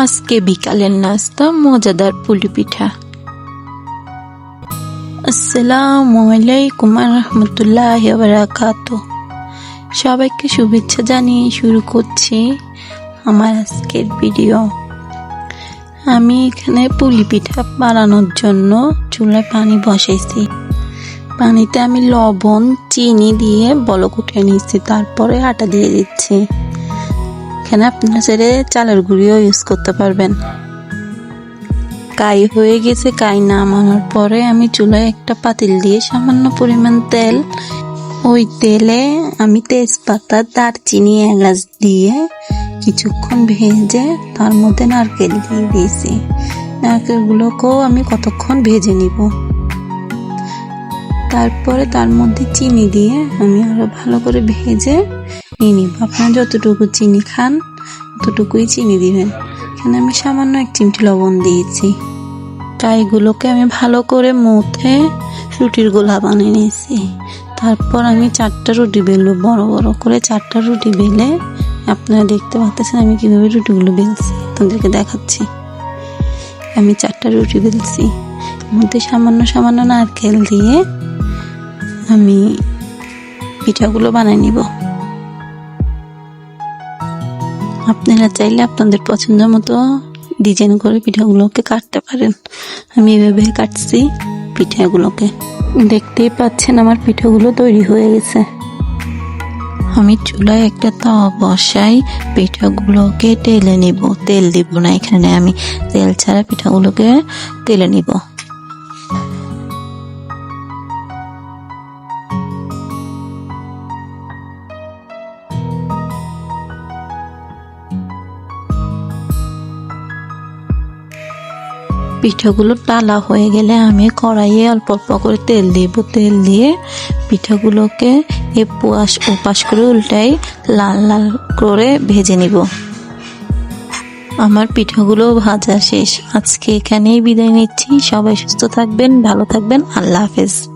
আজকে বিকালের নাস্তা, মজাদার পুলি পিঠা। আসসালামু আলাইকুম রহমতুল্লাহ বারাকাত সবাইকে শুভেচ্ছা জানিয়ে শুরু করছি আমার আজকের ভিডিও। আমি এখানে পুলি পিঠা বানানোর জন্য চুলায় পানি বসাইছি। পানিতে আমি লবণ, চিনি দিয়ে বলক উঠিয়ে নিচ্ছি তারপরে আটা দিয়ে দিচ্ছি। এখানে আপনারা ছেড়ে চালের গুঁড়িও ইউজ করতে পারবেন। কাই হয়ে গেছে, কাই নামানোর পরে আমি চুলায় একটা পাতিল দিয়ে সামান্য পরিমাণ তেল, ওই তেলে আমি তেজপাতা, দারচিনি, এলাচ দিয়ে কিছুক্ষণ ভেজে তার মধ্যে নারকেল দিয়ে দিয়েছি। নারকেলগুলোকেও আমি কতক্ষণ ভেজে নিব? তারপরে তার মধ্যে চিনি দিয়ে আমি আরও ভালো করে ভেজে নিয়ে নিব। আপনারা যতটুকু চিনি খান, ততটুকুই চিনি দিবেন। এখানে আমি সামান্য এক চিমটি লবণ দিয়েছি। টাইগুলোকে আমি ভালো করে মুথে রুটির গোলা বানিয়ে নিয়েছি। তারপর আমি চারটা রুটি বেলবো, বড় বড় করে চারটা রুটি বেলে আপনারা দেখতে পাচ্ছেন আমি কীভাবে রুটিগুলো বেলছি, আপনাদেরকে দেখাচ্ছি। আমি চারটা রুটি বেলছি। মধ্যে সামান্য সামান্য নারকেল দিয়ে আমি পিঠাগুলো বানিয়ে নিব। আপনারা চাইলে আপনাদের পছন্দ মতো ডিজাইন করে পিঠাগুলোকে কাটতে পারেন। আমি এভাবে কাটছি পিঠাগুলোকে। দেখতেই পাচ্ছেন আমার পিঠাগুলো তৈরি হয়ে গেছে। আমি চুলায় একটা তাওয়া বসাই, পিঠাগুলোকে তেলে নিব। তেল দিব না এখানে, আমি তেল ছাড়া পিঠাগুলোকে তেলে নিব। পিঠাগুলো টালা হয়ে গেলে আমি কড়াইয়ে অল্প অল্প করে তেল দিব। তেল দিয়ে পিঠাগুলোকে এ পাশ ও করে উল্টাই লাল লাল করে ভেজে নিব। আমার পিঠাগুলো ভাজা শেষ। আজকে এখানেই বিদায় নিচ্ছি। সবাই সুস্থ থাকবেন, ভালো থাকবেন। আল্লাহ হাফেজ।